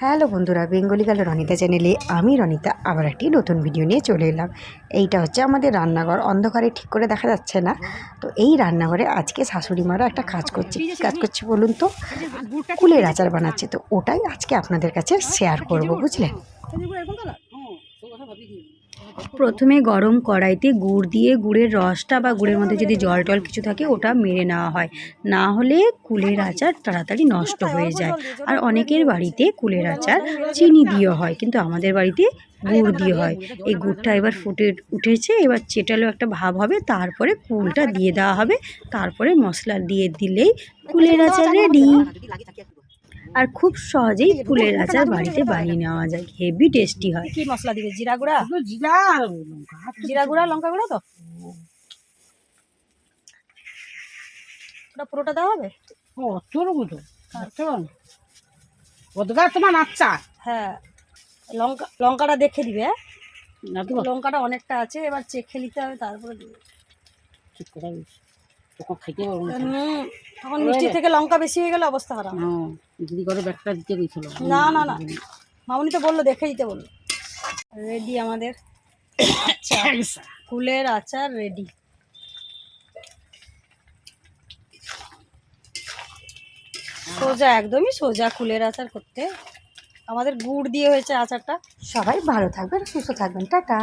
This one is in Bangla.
হ্যালো বন্ধুরা, বেঙ্গলি গাল রনিতা চ্যানেলে আমি রনিতা আবার একটি নতুন ভিডিও নিয়ে চলে এলাম। এইটা হচ্ছে আমাদের রান্নাঘর, অন্ধকারে ঠিক করে দেখা যাচ্ছে না। তো এই রান্নাঘরে আজকে শাশুড়ি মারা একটা কাজ করছে। কাজ করছে বলুন তো? কুলের আচার বানাচ্ছে। তো ওটাই আজকে আপনাদের কাছে শেয়ার করব, বুঝলেন? প্রথমে গরম কড়াইতে গুড় দিয়ে গুড়ের রসটা বা গুড়ের মধ্যে যদি জল টল কিছু থাকে, ওটা মেরে নেওয়া হয়। না হলে কুলের আচার তাড়াতাড়ি নষ্ট হয়ে যায়। আর অনেকের বাড়িতে কুলের আচার চিনি দিয়ে হয়, কিন্তু আমাদের বাড়িতে গুড় দিয়ে হয়। এই গুড়টা এবার ফুটে উঠেছে, এবার চেটালো একটা ভাব হবে, তারপরে কুলটা দিয়ে দেওয়া হবে। তারপরে মশলা দিয়ে দিলেই কুলের আচার রেডি আর খুব সহজেই ফুলের আচার বাড়িতে বানিয়ে নেওয়া যায়। হেভি টেস্টি হয়। কি মশলা দিবে? জিরা গুঁড়া? জিরা লঙ্কা। জিরা গুঁড়া লঙ্কা গুঁড়া তো? ওটা পুরোটা দেওয়া হবে? ও তোর মতো ওদগা তোমার আচ্ছা। হ্যাঁ। লঙ্কা লঙ্কাটা দেখে দিবে হ্যাঁ? তো। লঙ্কাটা অনেকটা আছে এবার চেখে নিতে হবে তারপরে দিবে। ঠিক কথা তখন খাইতে পারব না তখন মিষ্টি থেকে লঙ্কা বেশি হয়ে গেলে অবস্থা খারাপ। হ্যাঁ দিদি করে ব্যাগটা দিতে দিয়েছিল না না না। মামনি তো বলল দেখে দিতে বলল। রেডি আমাদের। আচ্ছা। কুলের আচার রেডি। সোজা একদমই সোজা কুলের আচার করতে। আমাদের গুড় দিয়ে হয়েছে আচারটা। সবাই ভালো থাকবেন সুস্থ থাকবেন। টাটা।